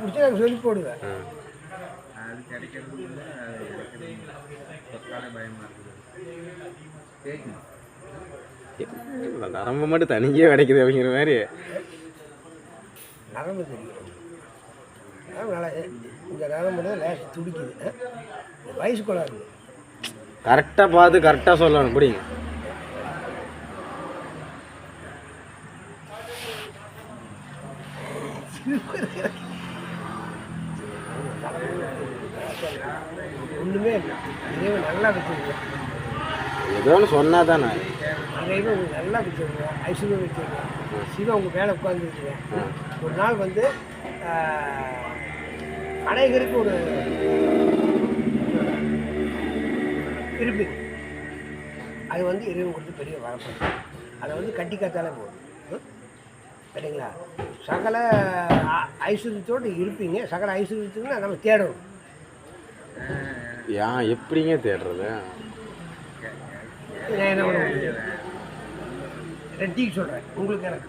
பிடிச்சி நான் சொல்லி போடுவேன். ஆ. அது கிடைக்கிறது பயமாக இருக்குது. நரம்பு மட்டும் தனியே கிடைக்குது அப்படிங்கிற மாதிரி. நரம்பு தெரியும். நல்லா இந்த நரம்பு தான் லேஸ் துடிக்குது. வயசு கோளாறு கரெக்டாக பார்த்து கரெக்டாக சொல்லணும் பிடிங்க. ஒன்றுமே இல்லை. இறைவன் நல்லா வச்சுருக்கேன். ஏதோ ஒன்று சொன்னா தானே இறைவன் உங்களுக்கு நல்லா வச்சுருக்கேன். ஐஸ்வர்யம் வச்சுருக்கேன். சிவன் உங்கள் மேலே உட்காந்துருக்கேன் ஒரு நாள் வந்து அநேகருக்கு ஒரு இருப்பீங்க அது வந்து இறைவன் கொடுத்து பெரிய வரப்படும் அதை வந்து கட்டி காத்தாலே போதும்? சரிங்களா? சகல ஐஸ்வர்யத்தோடு இருப்பீங்க. சகல ஐஸ்வர்யத்துக்குன்னா நம்ம தேடணும். ஏன் எப்படிங்க தேடுறது? நான் என்ன பண்ண முடியும் ரெட்டிக்கு சொல்கிறேன் உங்களுக்கு எனக்கு.